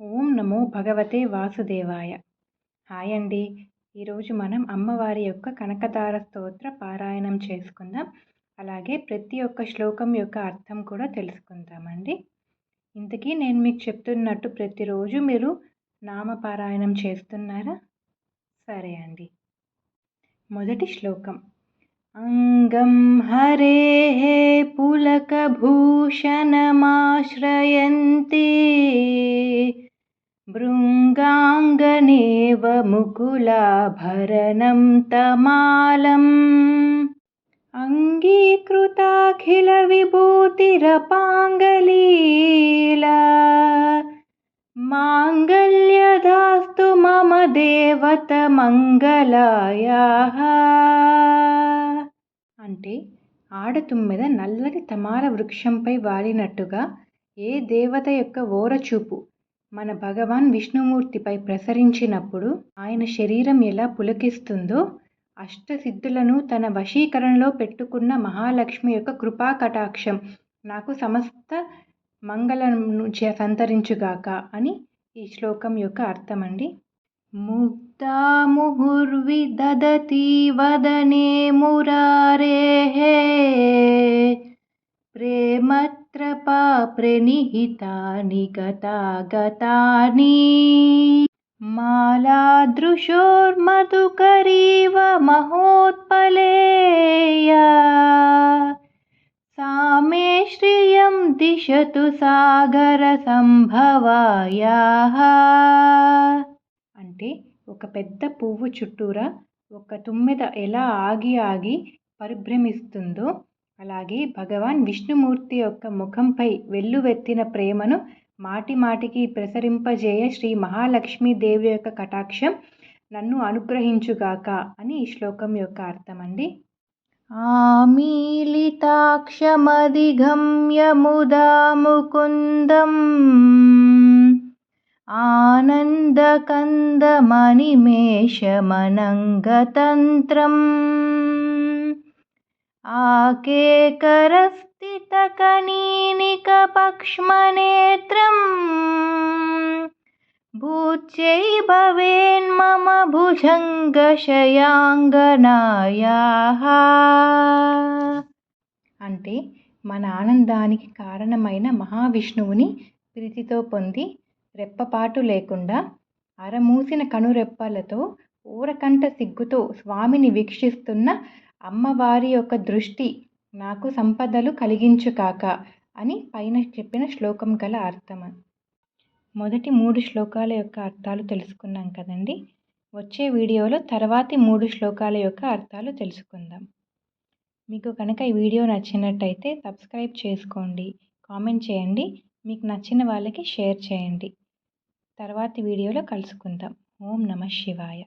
ఓం నమో భగవతే వాసుదేవాయ హాయ్ అండి ఈరోజు మనం అమ్మవారి యొక్క కనకదార స్తోత్ర పారాయణం చేసుకుందాం అలాగే ప్రతి ఒక్క శ్లోకం యొక్క అర్థం కూడా తెలుసుకుందామండి ఇంతకీ నేను మీకు చెప్తున్నట్టు ప్రతిరోజు మీరు నామపారాయణం చేస్తున్నారా సరే అండి మొదటి శ్లోకం అంగం हरेः पुलकभूषणमाश्रयन्ति भृङ्गाङ्गनेव मुकुलाभरणं तमालम् अङ्गीकृताखिलविभूतिरपाङ्गलीला माङ्गल्यदास्तु मम देवतमङ्गलायाः అంటే ఆడతుమ్మెద నల్లని తమాల వృక్షంపై వాలినట్టుగా ఏ దేవత యొక్క ఓరచూపు మన భగవాన్ విష్ణుమూర్తిపై ప్రసరించినప్పుడు ఆయన శరీరం ఎలా పులకిస్తుందో అష్టసిద్ధులను తన వశీకరణలో పెట్టుకున్న మహాలక్ష్మి యొక్క కృపా కటాక్షం నాకు సమస్త మంగళను సంతరించుగాక అని ఈ శ్లోకం యొక్క అర్థం అండి ముగ్ధా వదనే వదనే హే ప్రేమత్రపా ప్రణిహితాని గతాగతాని మాలాదృశోర్మధుకరీవ మహోత్పలేయా सा मे श्रियं दिशतु సాగరసంభవాయాः అంటే ఒక పెద్ద పువ్వు చుట్టూరా ఒక తుమ్మెద ఎలా ఆగి ఆగి పరిభ్రమిస్తుందో అలాగే భగవాన్ విష్ణుమూర్తి యొక్క ముఖంపై వెల్లువెత్తిన ప్రేమను మాటి మాటికి ప్రసరింపజేయ శ్రీ మహాలక్ష్మీదేవి యొక్క కటాక్షం నన్ను అనుగ్రహించుగాక అని ఈ శ్లోకం యొక్క అర్థం అండి आमीलिताक्षमधिगम्य मुदा मुकुन्दम् आनन्दकन्दमनिमेषमनङ्गतन्त्रम् आकेकरस्थितकनीनिकपक्ष्मनेत्रम् भूत्यै भवेन्मम భుజంగశయాంగనాయాः అంటే మన ఆనందానికి కారణమైన మహావిష్ణువుని ప్రీతితో పొంది రెప్పపాటు లేకుండా అరమూసిన కనురెప్పలతో ఊరకంట సిగ్గుతో స్వామిని వీక్షిస్తున్న అమ్మవారి యొక్క దృష్టి నాకు సంపదలు కలిగించుకాక అని పైన చెప్పిన శ్లోకం గల అర్థం. మొదటి మూడు శ్లోకాల యొక్క అర్థాలు తెలుసుకున్నాం కదండి. వచ్చే వీడియోలో తర్వాతి మూడు శ్లోకాల యొక్క అర్థాలు తెలుసుకుందాం. మీకు కనుక ఈ వీడియో నచ్చినట్టయితే సబ్స్క్రైబ్ చేసుకోండి కామెంట్ చేయండి మీకు నచ్చిన వాళ్ళకి షేర్ చేయండి. తర్వాతి వీడియోలో కలుసుకుందాం. ఓం నమ శివాయ.